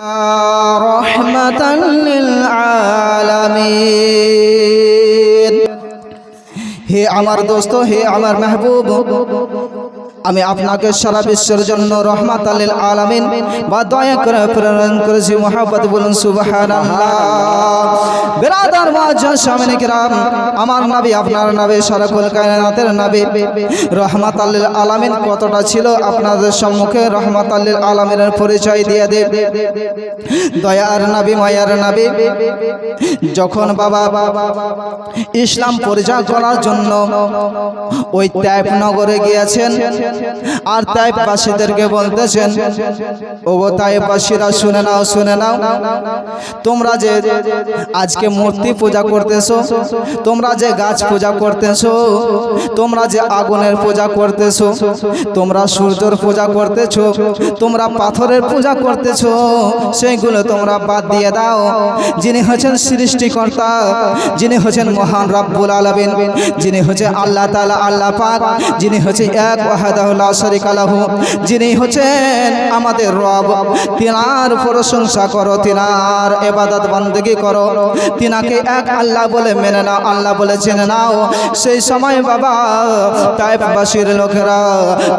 رحمة للعالمين هي عمر دوستو هي عمر محبوب আমি আপনাকে সারা বিশ্বের জন্য রহমাত আলিল আলামিন বা দয়া করে প্রেরণ করেছি মোহাম্মত বলুন মুআজ্জাজ কিরাম আমার নবী আপনার নবী সারা কুল কায়নাতের নবী। রহমাত আলিল আলামিন কতটা ছিল আপনাদের সম্মুখে রহমাত আলিল আলামিনের পরিচয় দিয়ে দেব দয়ার নবী মায়ার নবী যখন বাবা ইসলাম পরিচয় করার জন্য ওই ট্যাপ নগরে গিয়েছেন আর তাইপবাসীদেরকে বলতেছেন ও তাই তাইপবাসীরা শুনে নাও শুনে নাও। তোমরা যে আজকে মূর্তি পূজা করতেছো, তোমরা যে গাছ পূজা করতেছো, তোমরা যে আগুনের পূজা করতেছো, তোমরা সূর্যর পূজা করতেছো, তোমরা পাথরের পূজা করতেছো, সেইগুলো তোমরা বাদ দিয়ে দাও। যিনি হচ্ছেন সৃষ্টিকর্তা, যিনি হচ্ছেন মহান রব্বুল আলামিন, যিনি হচ্ছেন আল্লাহ তালা আল্লাহ পাক, যিনি হচ্ছে এক লা শরীকা লাহু। যিনি হচ্ছেন আমাদের রব। তিনার প্রশংসা করো, তিনার এবাদত বন্দেগি করো। তিনাকে এক আল্লাহ বলে মেনে নাও, আল্লাহ বলে চেনে নাও। সেই সময় বাবা, তাইফবাসীর লোকেরা,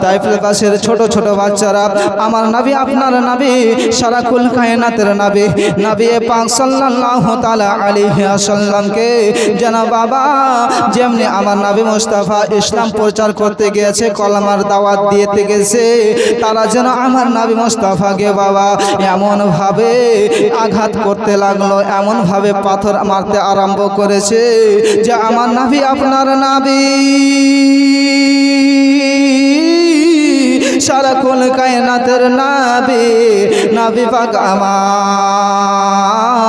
তাইফবাসীর ছোট ছোট বাচ্চারা, আমার নাবি, আপনার নাবি সারাকুল কায়নাতের নাবি নাবি পাক সাল্লাল্লাহু তাআলা আলাইহি ওয়াসাল্লামকে, যেন বাবা, যেমনি আমার নাবি মুস্তাফা ইসলাম প্রচার করতে গিয়েছে কলমার দাওয়াত দিতে গেছে, তারা যেন আমার নবী মুস্তাফাকে বাবা এমন ভাবে আঘাত করতে লাগল এমন ভাবে পাথর মারতে আরম্ভ করেছে যে আমার নাবি আপনার নাবি। সারা কোন কায়নাতের নাবি নাবি পাক আমার।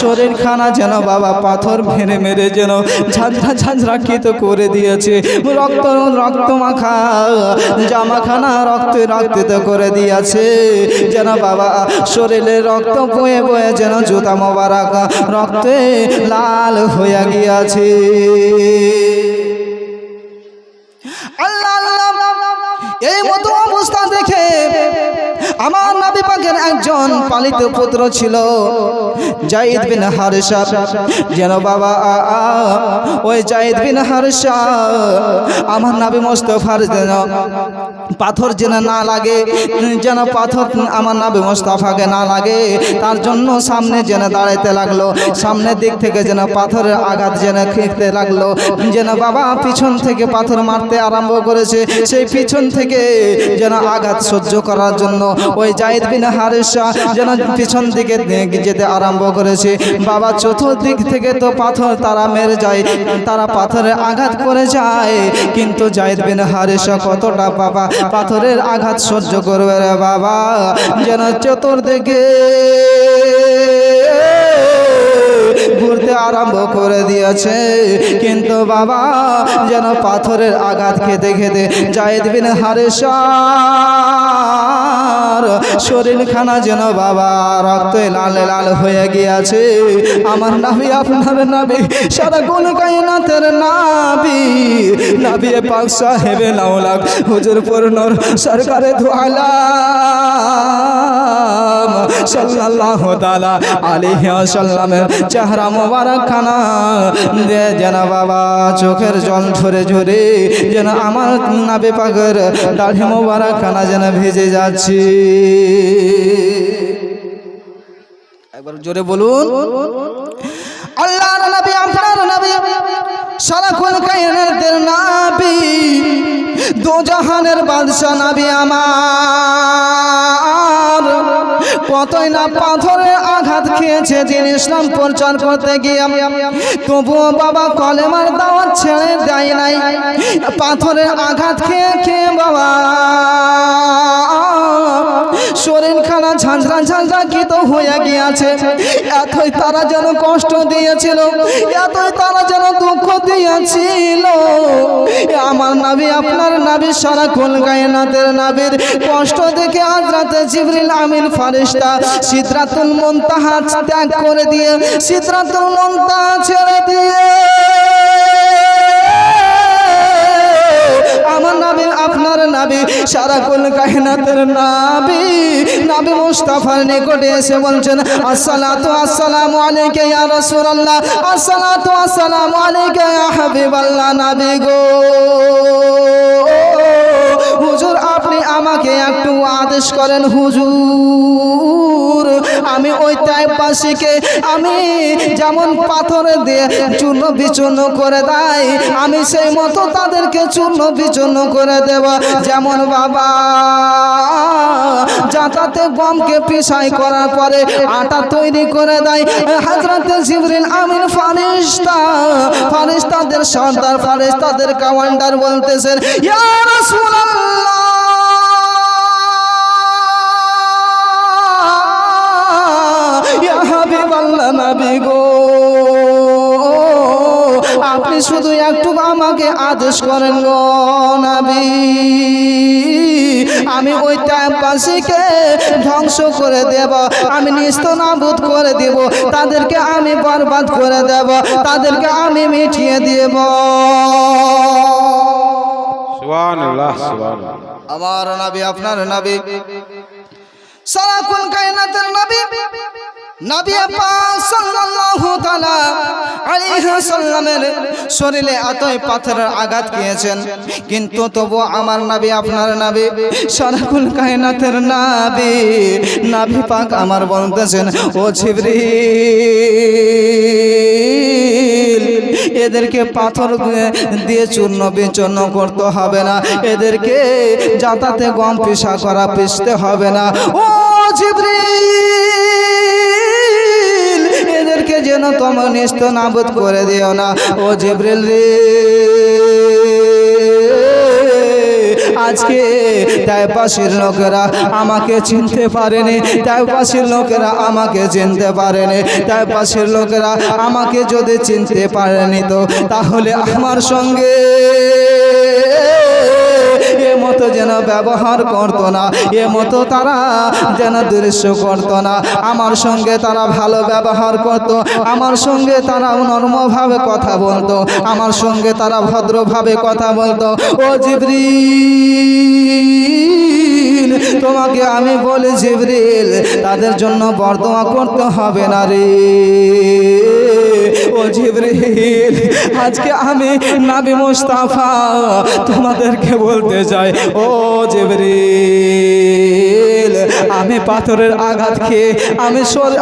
শরীর খানা যেন বাবা পাথর মেরে মেরে যেন ঝাঁঝরা ঝাঁঝরাকৃত করে দিয়েছে। রক্ত রক্ত মাখা, জামাখানা রক্ত রক্তিত করে দিয়েছে। যেন বাবা শরীরে রক্ত বয়ে বয়ে যেন জুতা মোবারক রক্তে লাল হইয়া গিয়াছে। এই মতো অবস্থা দেখে আমার নাবি পাকের একজন পালিত পুত্র ছিল, জাইদ বিন হারিসা। যেন বাবা, ওই জাইদ বিন হারিসা, আমার নবী মোস্তফার যেন পাথর যেন না লাগে, যেন পাথর আমার নবী মোস্তফাকে না লাগে, তার জন্য সামনে যেন দাঁড়াইতে লাগল, সামনের দিক থেকে যেন পাথরের আঘাত যেন খেতে লাগল। যেন বাবা পিছন থেকে পাথর মারতে আরম্ভ করেছে, সেই পিছন থেকে যেন আঘাত সহ্য করার জন্য ওই জাহিদ বিন হারেসা যেন পিছন দিকে যেতে আরম্ভ করেছে। বাবা চতুর্দিক থেকে তো পাথর তারা মেরে যায়, তারা পাথরের আঘাত করে যায়। কিন্তু জাহিদ বিন হারেসা কতটা বাবা, পাথরের আঘাত সহ্য করবে রে বাবা। যেন চতুর্দিকে ঘুরতে আরম্ভ করে দিয়েছে। কিন্তু বাবা যেন পাথরের আঘাত খেতে খেতে জায়েদ বিন হারেসার শরীরখানা যেন বাবা রক্তে লাল লাল হয়ে গিয়েছে। আমার নাবি আপনার নাবি সারা কোন কায়নাতের নাবি নাবি পাক সাহেবে লাউলাক হুজুর পূর্ণর সরকারে ধোয়ালাম। সাল্লাল্লাহু তাআলা আলাইহি ওয়াসাল্লামের চেহারা মোবারক খানা দে যেন বাবা, চোখের জল ঝরে ঝরে যেন আমার নাবে দাঢ়ি মোবারক খানা যেন ভিজে যাচ্ছে। একবার জোরে বলুন। আল্লাহর নবী, আপনার নবী সারাক্ষণ কায়নাতের নাবি, দু জাহানের বাদশা নাবি আমার। কতই না পাথরে আঘাত খেয়েছে দিন ইসলাম প্রচার করতে গিয়ে। তবুও বাবা কলেমার দাওয়াত ছেড়ে দেয় নাই। পাথরের আঘাত খেয়ে খেয়ে বাবা শরীর খানা ঝাঁঝরা হয়ে গিয়েছে। এতই তারা যেন কষ্ট দিয়েছিল, এতই তারা যেন দুঃখ দিয়েছিল। আমার নাবি, আপনার নাবি সারা কোন গায়নাতের নাবির কষ্ট দেখে আজ রাতে জিবরিল আমিন ফারিস্তা সিদ্রাতুল মুনতাহা ত্যাগ করে দিয়ে সিদ্রাতুল মুনতাহা ছেড়ে দিয়ে। আমার নাবি, আপনার নাবি সারা নাবি। নাবি মুস্তাফার নিকটে এসে বলছেন নাবি গো। হুজুর, আপনি আমাকে একটু আদেশ করেন, হুজুর। আমি ওই টাইপাসিকে আমি যেমন পাথরে দিয়ে চূর্ণ বিচূর্ণ করে দেয়, আমি সেই মতো তাদেরকে চূর্ণ বিচূর্ণ করে দেব। যেমন বাবা যাতাতে গমকে পিসাই করার পরে আটা তৈরি করে দেয়। হাজরাতে জিবরিল আমিন ফারিস্তা ফারিস্তাদের সর্দার ফারিস্তাদের কমান্ডার বলতেছেন, ইয়া রাসূলুল্লাহ নবী গো। আপনি শুধু একটু আমাকে আদেশ করেন গো নবী। আমি ওই টাইমপাসিকে ধ্বংস করে দেব আমি নিস্ত নাবুদ করে দেব তাদেরকে আমি বরবাদ করে দেব তাদেরকে আমি মিটিয়ে দেব। আমার নবী আপনার নবী। সারা কোন কায়নাতের নবী। নবী সাল্লাল্লাহু তাআলা আলাইহি সাল্লামের শরীরে এতই পাথরের আঘাত খেয়েছেন কিন্তু তবু আমার নবী আপনার নবী সারা কোন কায়নাতের নবী নবী পাক আমার বলতেছেন, ও জিবরিল, এদেরকে পাথর দিয়ে- চূর্ণ বিচূর্ণ করতে হবে না। এদেরকে যাতাতে গম পিসা করা পিসতে হবে না। ও জিবরিল যেন তোমার নিস্ত নাবুদ করে দিও না। ও জিবরিল রে। আজকে তাই পাশের লোকেরা আমাকে চিনতে পারেনি। তাই পাশের লোকেরা আমাকে চিনতে পারেনি। তাই পাশের লোকেরা আমাকে যদি চিনতে পারেনি তো, তাহলে আমার সঙ্গে যেন ব্যবহার করতো না, এ মতো তারা যেন দৃশ্য করতো না। আমার সঙ্গে তারা ভালো ব্যবহার করতো, আমার সঙ্গে তারা নর্মভাবে কথা বলতো, আমার সঙ্গে তারা ভদ্রভাবে কথা বলতো। ও জিবরিল, তোমাকে আমি বলি জিবরিল, তাদের জন্য বর্দোয়া করতে হবে না রে। জিবরিল আজকে আমি নাবি মুস্তাফা তোমাদেরকে বলতে চাই, ও জিবরিল, আমি পাথরের আঘাত খেয়ে আমি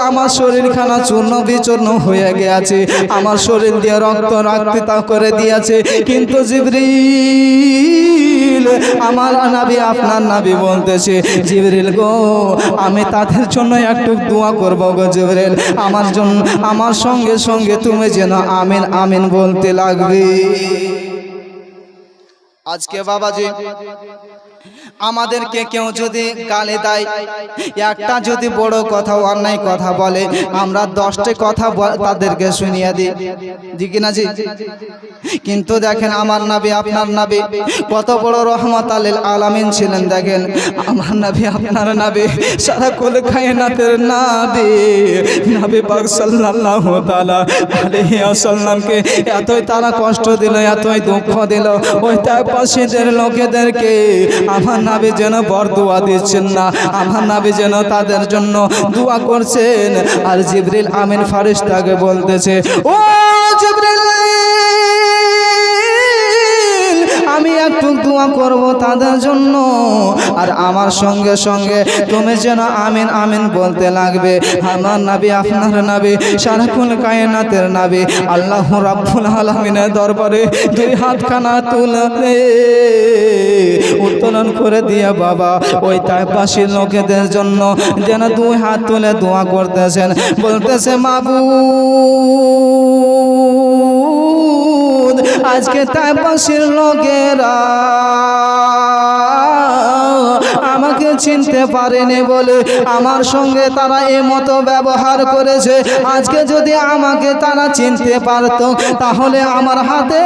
আমার শরীরখানা চূর্ণ বিচূর্ণ হয়ে গেছে, আমার শরীর দিয়ে রক্ত রক্তিতা করে দিয়েছে, কিন্তু জিবরিল আমার নাবি আপনার নাবি বলতেছে, জিবরিল গো, আমি তাদের জন্য একটু দোয়া করব গো জিবরিল। আমার জন্য আমার সঙ্গে সঙ্গে তুমি যেন আমিন আমিন বলতে লাগবে। আজকে বাবাজি আমাদেরকে কেউ যদি গালে দেয়, একটা যদি বড় কথা, অন্যায় কথা বলে, আমরা দশটি কথা তাদেরকে শুনিয়ে দিই। জি কিনা জি? কিন্তু দেখেন, আমার নাবি, আপনার নাবি, কত বড় রহমত আলিল আলামিন ছিলেন। দেখেন, আমার নাবি, আপনার নাবি, সারা কুল খায়নাতের নাবি নাবি পাক সাল্লাল্লাহু তাআলা আলাইহি ওয়াসাল্লামকে এতই তারা কষ্ট দিল, এতই দুঃখ দিল। ওই তার পাশেদের লোকেদেরকে আমার নাবি যেন বর দোয়া দিচ্ছেন না। আমার নাবি যেন তাদের জন্য দোয়া করছেন। আর জিবরিল আমিন ফারিস্তাকে বলতেছে, ও জিবরিল! একটু দোয়া করব তাদের জন্য। আর আমার সঙ্গে সঙ্গে তুমি যেন আমিন আমিন বলতে লাগবে। আমার নাবি, আপনার নাবি, সারাক্ষণ কায়নাতের নাবি। আল্লাহ রাব্বুল আলামিনের দরবারে দুই হাত হাতখানা তুলে উত্তোলন করে দিয়ে বাবা, ওই তাই পাশের লোকেদের জন্য যেন দুই হাত তুলে দোয়া করতেছেন। বলতেছে, মাবু আজকে তাই পাশের লোকেরা চিনতে পারেনি বলে আমার সঙ্গে তারা এ মতো ব্যবহার করেছে। আজকে যদি আমাকে তারা চিনতে পারত, তাহলে আমার হাতে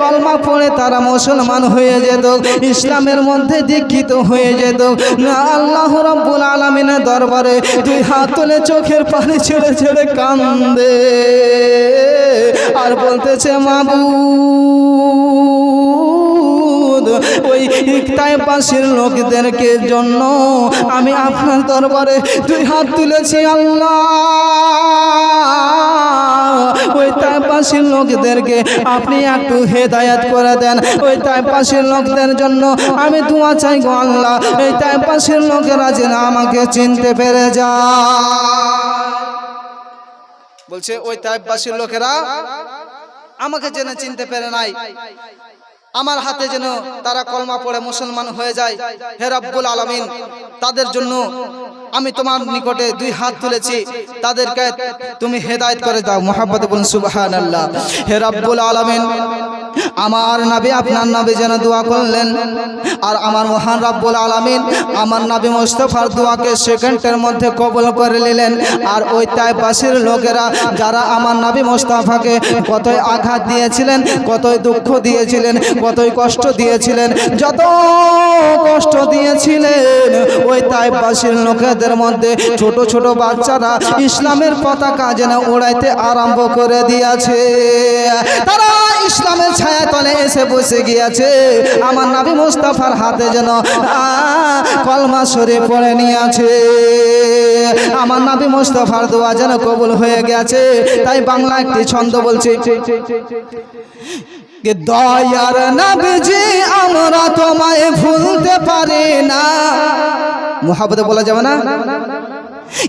কলমা পড়ে তারা মুসলমান হয়ে যেত, ইসলামের মধ্যে দীক্ষিত হয়ে যেত। না, আল্লাহ রব্বুল আলমিনের দরবারে দুই হাত তুলে চোখের পানি ছেড়ে ছেড়ে কান্দে আর বলতেছে, মাবুদ ওই তাইপাশের লোকদেরকে জন্য আমি আপনার দরবারে দুই হাত তুলেছি, আল্লাহ। ওই তাইপাশের লোকদেরকে আপনি একটু হেদায়াত করে দেন। ওই তাইপাশের লোকদের জন্য আমি দোয়া চাই গো আল্লাহ। এই তাইপাশের লোকেরা যেন আমাকে চিনতে পেরে যা বলছে, ওই তাইবাসীর লোকেরা আমাকে যেন চিনতে পেরে নাই। আমার হাতে যেন তারা কলমা পড়ে মুসলমান হয়ে যায়। হে রব্বুল আলামিন, তাদের জন্য আমি তোমার নিকটে দুই হাত তুলেছি। তাদেরকে তুমি হেদায়ত করে দাও মোহাম্মদ বলুন সুবহানাল্লাহ। হে রব্বুল আলামিন, আমার নবী আপনার নবী যেন দোয়া করলেন। আর আমার মহান রাব্বুল আলামিন আমার নবী মুস্তফার দোয়াকে সেকেন্ডের মধ্যে কবল করে নিলেন। আর ওই তাইপাশের লোকেরা যারা আমার নবী মুস্তাফাকে কতই আঘাত দিয়েছিলেন, কতই দুঃখ দিয়েছিলেন কতই কষ্ট দিয়েছিলেন যত কষ্ট দিয়েছিলেন, ওই তাইপাশের লোকেদের মধ্যে ছোট ছোট বাচ্চারা ইসলামের পতাকা যেন উড়াইতে আরম্ভ করে দিয়েছে। তারা ইসলামের ছায়া তলে এসে বসে গিয়েছে। আমার নাবি মুস্তাফার হাতে যেন কলমা সরে পড়ে নিয়েছে। আমার নাবি মুস্তাফার দোয়া যেন কবুল হয়ে গেছে। তাই বাংলা একটি ছন্দ বলছি কে দয়ার নবজি, আমরা তোমায় ভুলতে পারি না। মোহাবতে বলা যাবে না?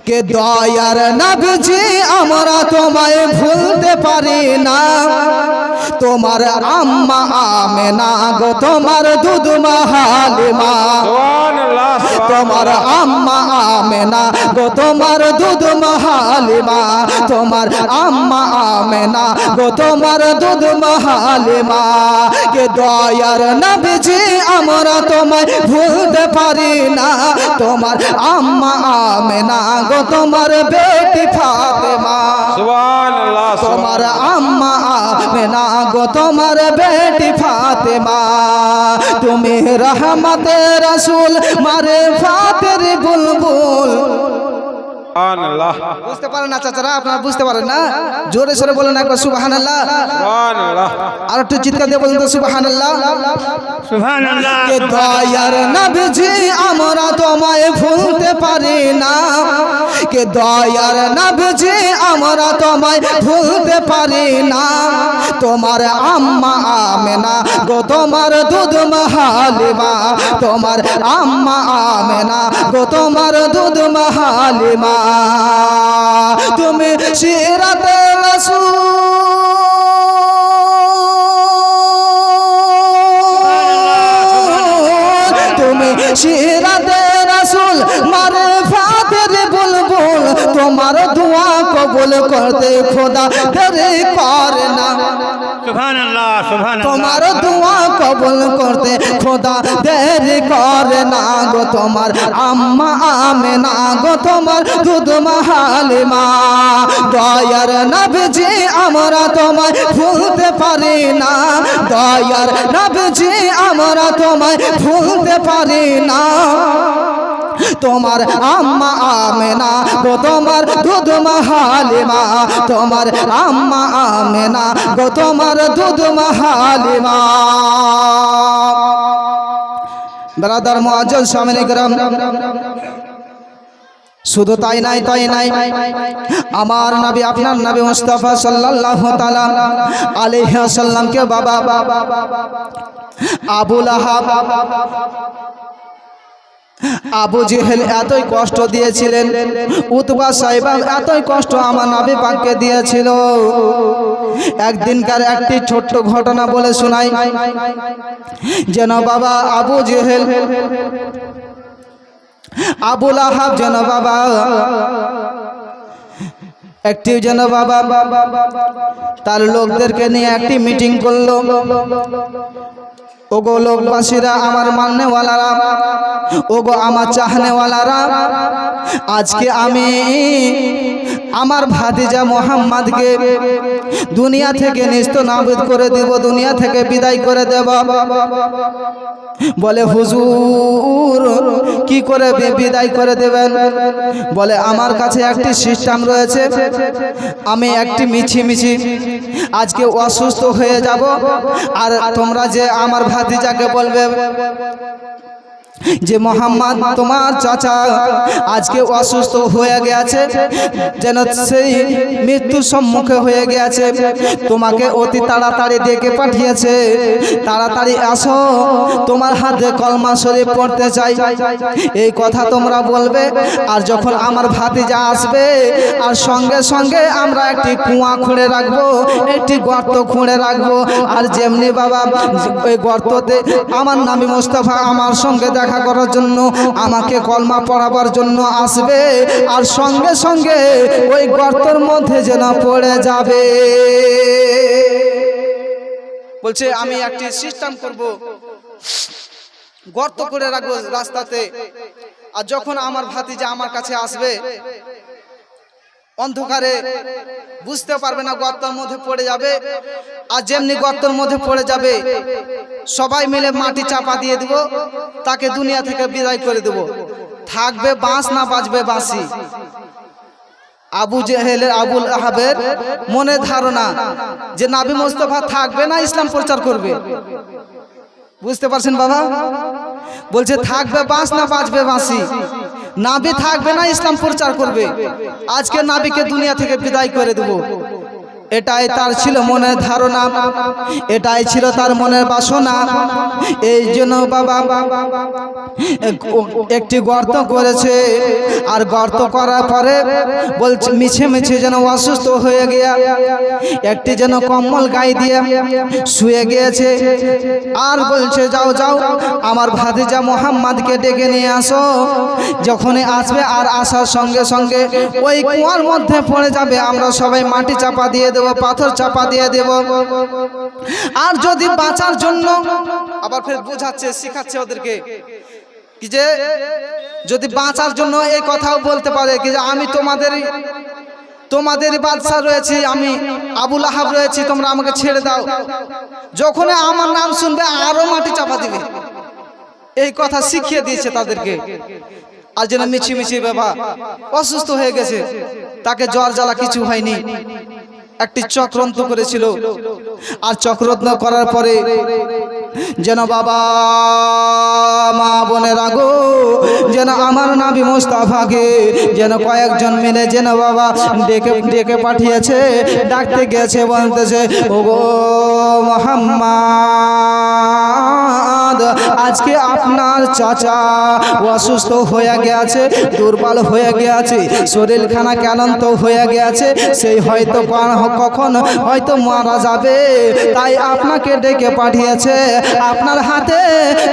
কে দয়ার নবজি, আমরা তোমায় ভুলতে পারি না। তোমার আম্মা আমেনা গো, তোমার দুধ সুবহানাল্লাহ। তোমার আম্মা আমেনা গো তোমার দুধ মহালিমা। তোমার আম্মা আমেনা গো তোমার দুধ মহালিমা। কে দয়ার নবজি আমরা তোমায় ভুলতে পারি না। তোমার আম্মা আমেনা গো তোমার বেটি ফাতেমা। সুবহানাল্লাহ তোমার আম্মা আমেনা গো তোমার বেটি ফাতেমা। তুমি রহমতে রসুল মারে ফাতের বুলবুল। সুবহানাল্লাহ। বুঝতে পারেন না চাচারা আপনারা বুঝতে পারেন না? জোরে সরে বলেন একবার সুবহানাল্লাহ। আর একটু চিৎকার দিয়ে বলুন তো সুবাহান আল্লাহ কে দয়ার নবজি আমরা তোমায় ভুলতে পারি না। কে দয়ার নবজি আমরা তোমায় ভুলতে পারি না। তোমার আম্মা আমেনা গো তোমার দুধ মহালিমা। তোমার আম্মা আমেনা গো তোমার দুধ মহালিমা। তুমি সিরাতে তুমি শিরাতে রসুল, মারে ফাদের বুলবুল। তোমার দোয়া কবুল করতে খোদা দেরি করে না। তোমার দোয়া কবুল করতে খোদা দেরি করে না গো তোমার। আম্মা আমে না গো তোমার দুধ মহালিমা। দয়ার নবজি, আমরা তোমায় ভুলতে পারি না। দয়ার নবজি, আমরা তোমায় ভুলতে পারি না। তোমার আম্মা আমেনা গো, তোমার দুধ মহালিমা। তোমার আম্মা আমেনা গো, তোমার দুধ মহালিমা। ব্রাদার মুআজ্জল সামনে গ্রাম। শুধু তাই নাই তাই নাই। আমার নবী, আপনার নবী মুস্তাফা সাল্লাল্লাহু তাআলা আলাইহি সাল্লামকে বাবা। আবুল আহাব। আবু জেহেল এতই কষ্ট দিয়েছিলেন উতবা সাহেব এতই কষ্ট আমার নবী পাককে দিয়েছিল। একদিনকার একটি ছোট্ট ঘটনা বলে শোনাই। যেন বাবা আবু জেহেল আবুল আহাব যেন বাবা একটি যেন বাবা তার লোকদেরকে নিয়ে একটি মিটিং করল। ওগো লোকবাসীরা আমার মাননেওয়ালারা ওগো আমার চাহনেওয়ালারা আজকে আমি আমার ভাতিজা মোহাম্মদকে দুনিয়া থেকে নিস্ত নাবুদ করে দেব, দুনিয়া থেকে বিদায় করে দেব। বলে, হুজুর, কি করে বিদায় করে দেবেন? বলে, আমার কাছে একটি সিস্টেম রয়েছে। আমি একটি মিছি মিছি। আজকে অসুস্থ হয়ে যাব, আর তোমরা যে আমার ভাতিজাকে বলবে যে মোহাম্মদ তোমার চাচা আজকে অসুস্থ হয়ে গেছে, যেন সেই মৃত্যুর সম্মুখে হয়ে গেছে, তোমাকে অতি তাড়াতাড়ি ডেকে পাঠিয়েছে। তাড়াতাড়ি আসো, তোমার হাতে কলমা শরীফ পড়তে চাই। এই কথা তোমরা বলবে, আর যখন আমার ভাতিজা আসবে, আর সঙ্গে সঙ্গে আমরা একটি কুয়া খুঁড়ে রাখব, একটি গর্ত খুঁড়ে রাখব, আর যেমনি বাবা, ওই গর্ততে আমার নামি মোস্তফা আমার সঙ্গে দেখা করার জন্য, আমাকে কলমা পড়াবার জন্য আসবে। আর সঙ্গে সঙ্গে ওই গর্তর মধ্যে যেন পড়ে যাবে। বলছে, আমি একটি সিস্টেম করব। গর্ত করে রাখব রাস্তাতে। আর যখন আমার ভাতিজা আমার কাছে আসবে অন্ধকারে বুঝতে পারবে না গর্তের মধ্যে পড়ে যাবে। আর যেমনি গর্তের মধ্যে পড়ে যাবে, সবাই মিলে মাটি চাপা দিয়ে দিব, তাকে দুনিয়া থেকে বিদায় করে দেব। থাকবে বাঁশ না বাজবে বাঁশি। আবু জেহেলের আবুল আহাবের মনে ধারণা যে নাবি মোস্তফা থাকবে না, ইসলাম প্রচার করবে। বুঝতে পারছেন বাবা? বলছে, থাকবে বাঁশ না বাজবে বাঁশি। নাবি থাকবে না ইসলাম প্রচার করবে। আজকে নাবিকে দুনিয়া থেকে বিদায় করে দেব। এটাই তার ছিল মনের ধারণা, এটাই ছিল তার মনের বাসনা। এই জন্য বাবা একটি গর্ত করেছে, আর গর্ত করার পরে বলছে, মিছে মিছে যেন অসুস্থ হয়ে গিয়া একটি যেন কম্বল গায়ে দিয়ে শুয়ে গিয়েছে। আর বলছে, যাও যাও, আমার ভাতিজা মোহাম্মদকে ডেকে নিয়ে আসো। যখনই আসবে আর আসার সঙ্গে সঙ্গে ওই কুয়ার মধ্যে পড়ে যাবে। আমরা সবাই মাটি চাপা দিয়ে দেব, পাথর চাপা দিয়ে দেব। আর যদি বাঁচার জন্য আবার ফের বোঝাচ্ছে, শিখাচ্ছে ওদেরকে কি যে যদি বাঁচার জন্য এই কথাও বলতে পারে কি যে আমি তোমাদের তোমাদের বাদশা রয়েছি, আমি আবুল আহাব রয়েছি, তোমরা আমাকে ছেড়ে দাও। যখন আমার নাম শুনবে, আরও মাটি চাপা দিবে। এই কথা শিখিয়ে দিয়েছে তাদেরকে। আর যেন মিছি মিছি বাবা অসুস্থ হয়ে গেছে, তাকে জ্বর জ্বালা কিছু হয়নি। একটি চক্রান্ত করেছিল। আর চক্রত্ন করার পরে যেন বাবা, মা বোনের আগো যেন আমার নাবি মুস্তাফাকে যেন কয়েকজন মিলে যেন বাবা ডেকে ডেকে পাঠিয়েছে, ডাকতে গেছে, বলতেছে ও গো মোহাম্মদ। আজকে আপনার চাচা অসুস্থ হয়ে গেছে, দুর্বল হয়ে গেছে, শরীরখানা ক্লান্ত হয়ে গেছে, সেই হয়তো কখন- হয়তো মারা যাবে। তাই আপনাকে ডেকে পাঠিয়েছে, আপনার হাতে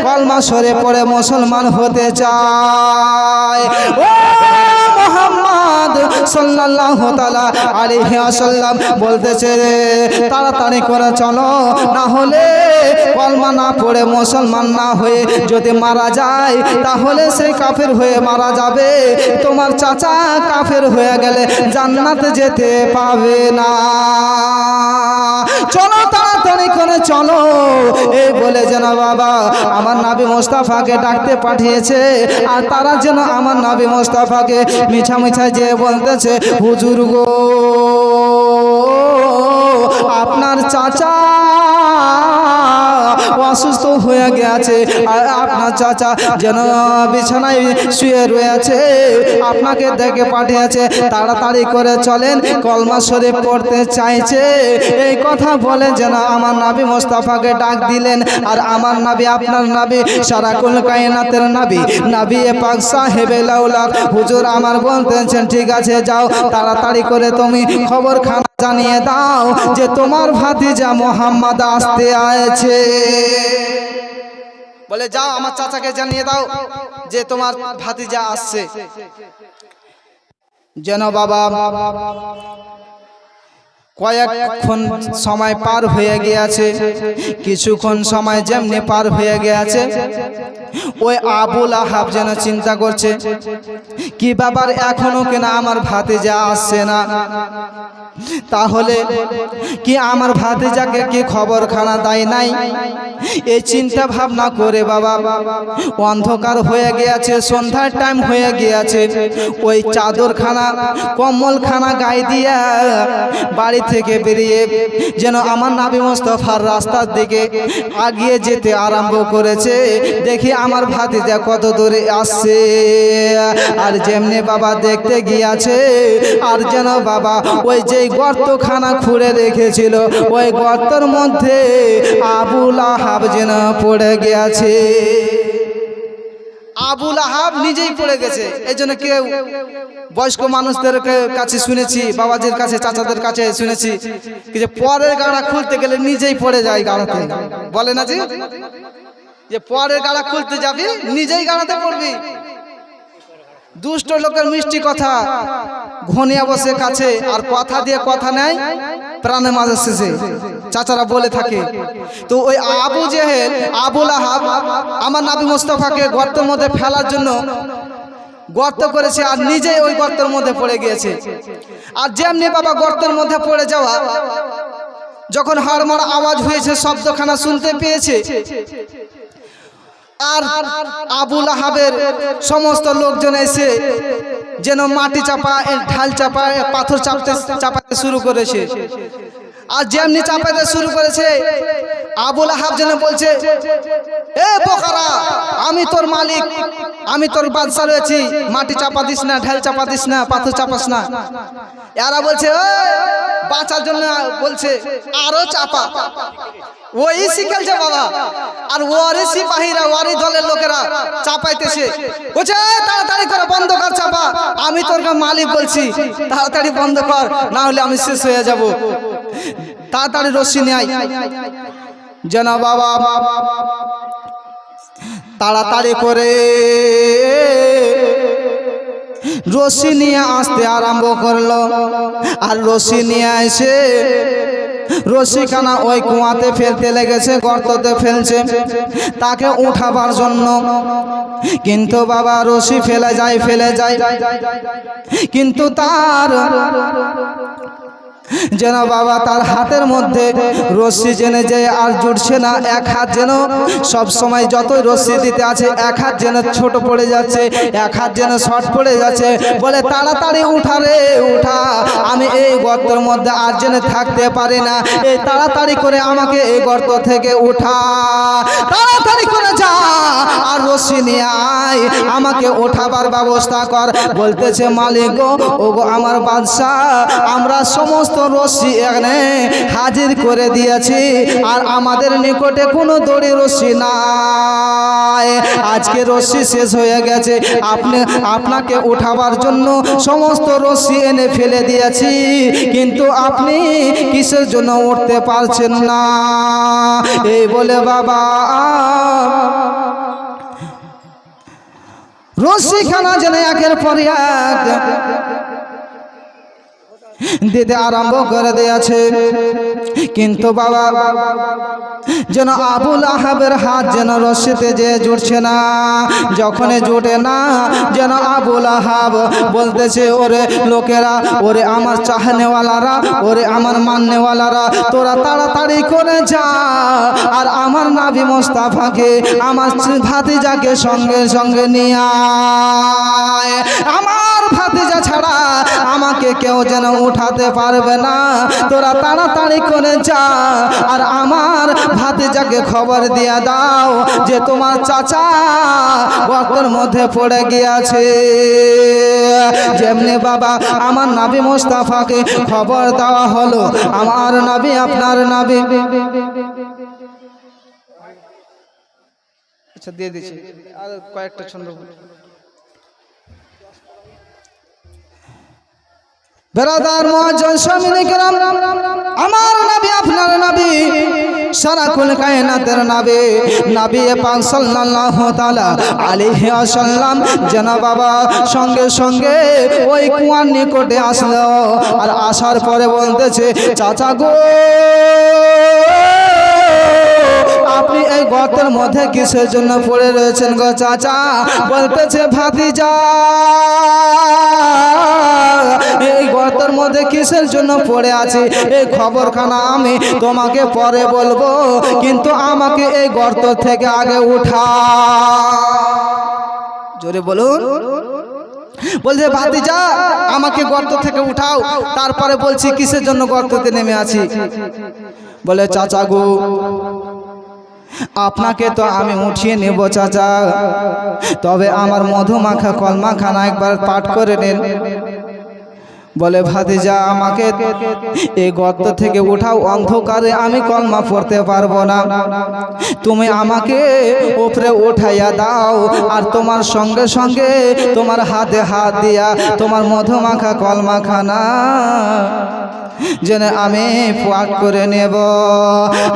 কলমা সরে পড়ে মুসলমান হতে চায়। মোহাম্মদ সাল্লাল্লাহু তাআলা আলাইহি ওয়াসাল্লাম বলতেছে রে, তাড়াতাড়ি করে চলো না হলে কলমা না পড়ে মুসলমান না হয়ে যদি মারা যায়, তাহলে সেই কাফের হয়ে মারা যাবে। তোমার চাচা কাফের হয়ে গেলে জান্নাতে যেতে পাবে না। চলো, তাড়াতাড়ি করে চলো। এই বলে যেন বাবা, আমার নাবি মোস্তাফাকে ডাকতে পাঠিয়েছে, আর তারা যেন আমার নাবি মোস্তাফাকে মিছা যে বলতেছে হুজুর গো আপনার চাচা অসুস্থ হয়ে গেছে। আর আপনার চাচা যেন বিছানায় শুয়ে রয়েছে। আপনাকে দেখে পাঠিয়েছে। তাড়াতাড়ি করে চলেন, কলমা শরীফ পড়তে চাইছে। এই কথা বলে যেন আমার নাবি মোস্তাফাকে ডাক দিলেন। আর আমার নাবি, আপনার নাবি, সারাকুল কায়নাতের নাবি নাবি এ পাক সাহেবে লাউলাক হুজুর আমার বলতেছেন, ঠিক আছে, যাও, তাড়াতাড়ি করে তুমি খবর খানা জানিয়ে দাও যে তোমার ভাতিজা মোহাম্মদ আসতে আছে বলে, যাও, আমার চাচাকে জানিয়ে দাও যে তোমার ভাতিজা আসছে। যেন বাবা কয়েকক্ষণ সময় পার হয়ে গিয়েছে। কিছুক্ষণ সময় যেমনি পার হয়ে গিয়েছে, ওই আবুল আহাব যেন চিন্তা করছে, কি ব্যাপার এখনও কেনা আমার ভাতে যা আসছে না? তাহলে কি আমার ভাতে যাকে কি খবর খানা দেয় নাই? এই চিন্তা ভাবনা করে বাবা, অন্ধকার হয়ে গিয়েছে, সন্ধ্যার টাইম হয়ে গিয়েছে। ওই চাদর খানা কম্বল খানা গায়ে দিয়া বাড়ি থেকে বেরিয়ে যেন আমার নাবি মোস্তফার রাস্তার দিকে আগিয়ে যেতে আরম্ভ করেছে। দেখি আমার ভাতিজা কত দূরে আসছে। আর যেমনি বাবা দেখতে গিয়াছে, আর যেন বাবা ওই যে গর্তখানা খুঁড়ে রেখেছিল, ওই গর্তর মধ্যে আবুল আহাব যেন পড়ে গিয়াছে। আবুল আহাব নিজেই পড়ে গেছে। এই জন্য কেউ বয়স্ক মানুষদের কাছে শুনেছি, বাবাজির কাছে, চাচাদের কাছে শুনেছি যে পরের গাড়া খুলতে গেলে নিজেই পড়ে যায় গাড়াতে। বলে না যে যে পরের গাড়া খুলতে যাবি, নিজেই গাড়াতে পড়বি। দুষ্ট লোকের মিষ্টি কথা। ঘনিয়া বসে কাছে, আর কথা দিয়ে কথা নেয় প্রাণে মাঝে শেষে। চাচারা বলে থাকে। তো ওই আবু জেহেল আবুল আহাব আমার নাবি মোস্তফাকে গর্তের মধ্যে ফেলার জন্য গর্ত করেছে আর নিজেই ওই গর্তের মধ্যে পড়ে গিয়েছে। আর যেমনি বাবা গর্তের মধ্যে পড়ে যাওয়া, যখন হাড়মার আওয়াজ হয়েছে, শব্দখানা শুনতে পেয়েছে। আর আবুল আহাবের সমস্ত লোকজন এসে যেন মাটি চাপা ঢাল চাপা পাথর চাপতে চাপাতে শুরু করেছে। আর যেমনি চাপাতে শুরু করেছে আবুল আহাব যেন বলছে এ বোকারা আমি তোর মালিক আমি তোর বাদশা রয়েছি মাটি চাপা দিস না ঢেল চাপা দিস না পাথর চাপাস না। এরা বলছে "ওই, বাঁচার জন্য বলছে আরও চাপা। ওই শিখেলছে বাবা আর ওয়ারি সিপাহীরা ওয়ারি দলের লোকেরা চাপাইতেছে। বলছে তাড়াতাড়ি করে বন্ধ কর চাপা আমি তোর মালিক বলছি তাড়াতাড়ি বন্ধ কর না হলে আমি শেষ হয়ে যাব। তাড়াতাড়ি রশ্মি নেয় যেন বাবা তাড়াতাড়ি করে রশি নিয়ে আসতে আরম্ভ করল। আর রশি নিয়ে এসে রশিখানা ওই কুয়াতে ফেলতে লেগেছে, গর্ততে ফেলছে। তাকে উঠাবার জন্য। কিন্তু বাবা রশি ফেলে যায় ফেলে যায়। কিন্তু তার যেন বাবা তার হাতের মধ্যে রশ্মি জেনে যে আর জুটছে না, এক হাত যেন সব সময় যতই রশ্মি দিতে আছে, এক হাত যেন ছোট পড়ে যাচ্ছে, এক হাত যেন শর্ট পড়ে যাচ্ছে। বলে, তাড়াতাড়ি উঠা রে, উঠা। আমি এই গর্তের মধ্যে আর যেন থাকতে পারি না। এই তাড়াতাড়ি করে আমাকে এই গর্ত থেকে উঠা। তাড়াতাড়ি করে যা আর রশ্মি নিয়ে আয়। আমাকে ওঠাবার ব্যবস্থা কর। বলতেছে, মালিক গো ও গো আমার বাদশাহ, আমরা সমস্ত রশ্মি এখানে হাজির করে দিয়েছি। আর আমাদের নিকটে কোনো দড়ি রশ্মি নাই। আজকে রশ্মি শেষ হয়ে গেছে। আপনি, আপনাকে উঠাবার জন্য সমস্ত রশ্মি এনে ফেলে দিয়েছি। কিন্তু আপনি কিসের জন্য উঠতে পারছেন না? এই বলে, বাবা, রশ্মিখানা যেন একের পর এক দিতে আরম্ভ করে দিয়েছে। কিন্তু বাবা, যেন আবুল আহাবের হাত যেন রশিতে যে জুটছে না, যখনই জুটে না, যেন আবুল আহাব বলতেছে, ওরে লোকেরা, ওরে আমার চাহনেওয়ালারা, ওরে আমার মান্যওয়ালারা, তোরা তাড়াতাড়ি করে যা, আর আমার নাভি মোস্তাফাকে, আমার ভাতিজাকে সঙ্গে সঙ্গে নিয়ে আয়। আমার ভাতিজা ছাড়া আমাকে কেউ যেন উঠাতে পারবে না, তোরা তাড়াতাড়ি করে যা, আর আমার ভাতিজাকে খবর দিয়ে দাও যে তোমার চাচা গর্তের মধ্যে পড়ে গিয়েছে। যেমনি বাবা, আমার নাবি মোস্তাফাকে খবর দেওয়া হলো, আমার নাবি আপনার নাবি। আচ্ছা দিয়ে দিচ্ছি। আর কয়েকটা ছন্দ বেরাদার মহাজন স্বামী কেরাম আমার নবী, আপনার নবী সারা কুল কায়নাতের নবী নবী পাক সাল্লাল্লাহু তাআলা আলাইহি ওয়াসাল্লাম। যেন বাবা সঙ্গে সঙ্গে ওই কুয়ার নিকটে আসলো, আর আসার পরে বলতেছে, চাচা গো! গর্তের মধ্যে কিসের জন্য পড়ে রয়েছেন গো চাচা? বলতেছে, ভাতিজা, এই গর্তের মধ্যে কিসের জন্য পড়ে আছি? এই খবরখানা আমি তোমাকে পরে বলব, কিন্তু আমাকে এই গর্ত থেকে আগে উঠা জোরে বলুন। বলছে, ভাতিজা, আমাকে গর্ত থেকে উঠাও, তারপরে বলছি কিসের জন্য গর্ততে নেমে আছি? বলে, চাচা গো আপনাকে তো আমি উঠিয়ে নেব চাচা। তবে আমার মধুমাখা কলমাখানা একবার পাঠ করে নেন। বলে ভাতিজা আমাকে এই গর্ত থেকে উঠাও অন্ধকারে আমি কলমা পড়তে পারব না। তুমি আমাকে উপরে উঠাইয়া দাও আর তোমার সঙ্গে সঙ্গে তোমার হাতে হাত দিয়া তোমার মধুমাখা কলমাখানা যেন আমি পাক করে নেব।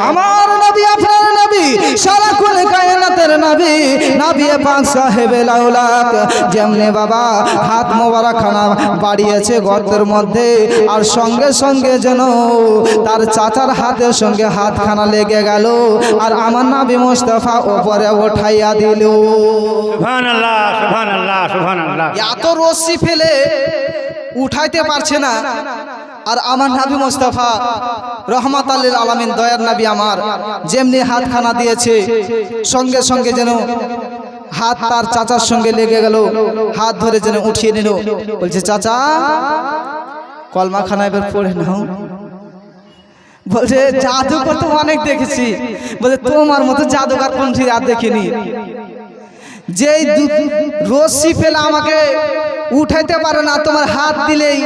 আমার নবী আপনার নবী সারা কোন কায়নাতের নবী নবী পাক সাহেবে লাউলাক যেমনি বাবা হাত মোবারক খানা বাড়িয়েছে গর্তের মধ্যে আর সঙ্গে সঙ্গে যেন তার চাচার হাতের সঙ্গে হাত খানা লেগে গেল আর আমার নবী মোস্তফা ওপরে উঠাইয়া দিল। এত রশ্মি ফেলে উঠাইতে পারছে না। আর আমার নাবি মোস্তফা রহমত আল্লিল আলমিন, দয়ার নাবি আমার, যেমনি হাতখানা দিয়েছে, সঙ্গে সঙ্গে যেন হাত তার চাচার সঙ্গে লেগে গেল, হাত ধরে যেন উঠিয়ে নিল। বলছে, চাচা কলমা খানা এবার পড়ে নাও। বলছে জাদুকর তো অনেক দেখেছি। বলছে, তোমার মতো জাদুকর কোনটি আর দেখিনি। দু- রশ্মি ফেলে আমাকে উঠাইতে পারে না তোমার হাত দিলেই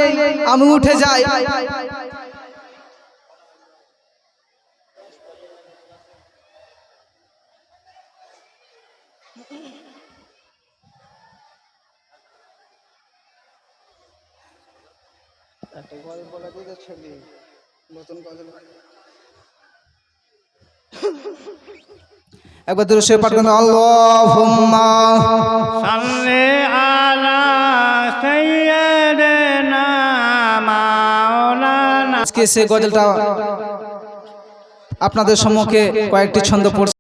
আমি উঠে যাই। একবার দূরে সে পাঠ করেন আল্লাহ সাল্লি আলা আজকে সে গজলটা আপনাদের সম্মুখে কয়েকটি ছন্দ পড়ছে।